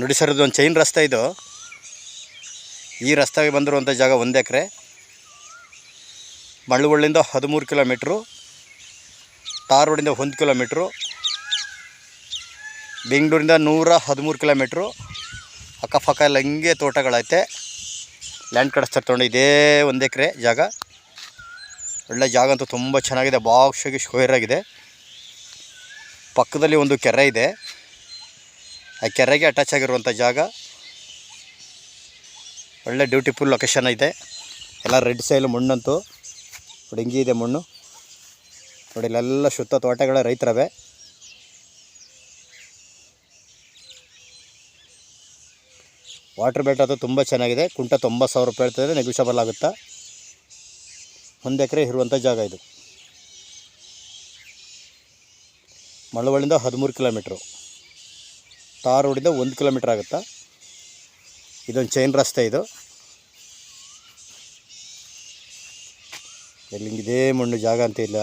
ನೋಡಿ ಸರ್ ಇದು ಒಂದು ಚೈನ್ ರಸ್ತೆ ಇದು. ಈ ರಸ್ತೆಗೆ ಬಂದಿರುವಂಥ ಜಾಗ ಒಂದು ಎಕರೆ. ಮಳ್ಳವಳ್ಳಿಂದ ಹದಿಮೂರು ಕಿಲೋಮೀಟ್ರು, ಟಾರ್ ರೋಡಿಂದ ಒಂದು ಕಿಲೋಮೀಟ್ರು, ಬೆಂಗಳೂರಿಂದ ನೂರ ಹದಿಮೂರು ಕಿಲೋಮೀಟ್ರು. ಅಕ್ಕಪಕ್ಕ ಎಲ್ಲ ಹಿಂಗೆ ತೋಟಗಳೈತೆ. ಲ್ಯಾಂಡ್ ಕಡಿಸ್ತಾರೆ ತೊಗೊಂಡು ಇದೇ ಒಂದು ಎಕರೆ ಜಾಗ. ಒಳ್ಳೆ ಜಾಗ ಅಂತೂ ತುಂಬ ಚೆನ್ನಾಗಿದೆ ಬಾಕ್ಸಾಗಿ ಶೋಯರ್ ಆಗಿದೆ. ಪಕ್ಕದಲ್ಲಿ ಒಂದು ಕೆರೆ ಇದೆ. ಆ ಕೆರೆಗೆ ಅಟ್ಯಾಚ್ ಆಗಿರುವಂಥ ಜಾಗ. ಒಳ್ಳೆ ಡ್ಯೂಟಿಫುಲ್ ಲೊಕೇಶನ್ ಇದೆ. ಎಲ್ಲ ರೆಡ್ ಸೈಲ್ ಮಣ್ಣಂತೂ. ಹುಡುಗಿ ಇದೆ ಮಣ್ಣು. ನೋಡಿ ಇಲ್ಲೆಲ್ಲ ಶುದ್ಧ ತೋಟಗಳ ರೈತರವೆ. ವಾಟರ್ ಬೇಟ್ ಅದು ತುಂಬ ಚೆನ್ನಾಗಿದೆ. ಕುಂಟ ತೊಂಬತ್ತು ಸಾವಿರ ರೂಪಾಯಿ ಹೇಳ್ತಿದ್ರೆ ನೆಗೋಷಿಯಬಲ್ ಆಗುತ್ತಾ? ಒಂದು ಎಕರೆ ಇರುವಂಥ ಜಾಗ ಇದು. ಮಳವಳ್ಳಿಂದ ಹದಿಮೂರು ಕಿಲೋಮೀಟ್ರು ಟಾರ್ ರೋಡಿಂದ ಒಂದು ಕಿಲೋಮೀಟ್ರ್ ಆಗುತ್ತಾ? ಇದೊಂದು ಚೈನ್ ರಸ್ತೆ ಇದು. ಎಲ್ಲಿಂಗಿದೇ ಮಣ್ಣು ಜಾಗ ಅಂತ ಇಲ್ಲ.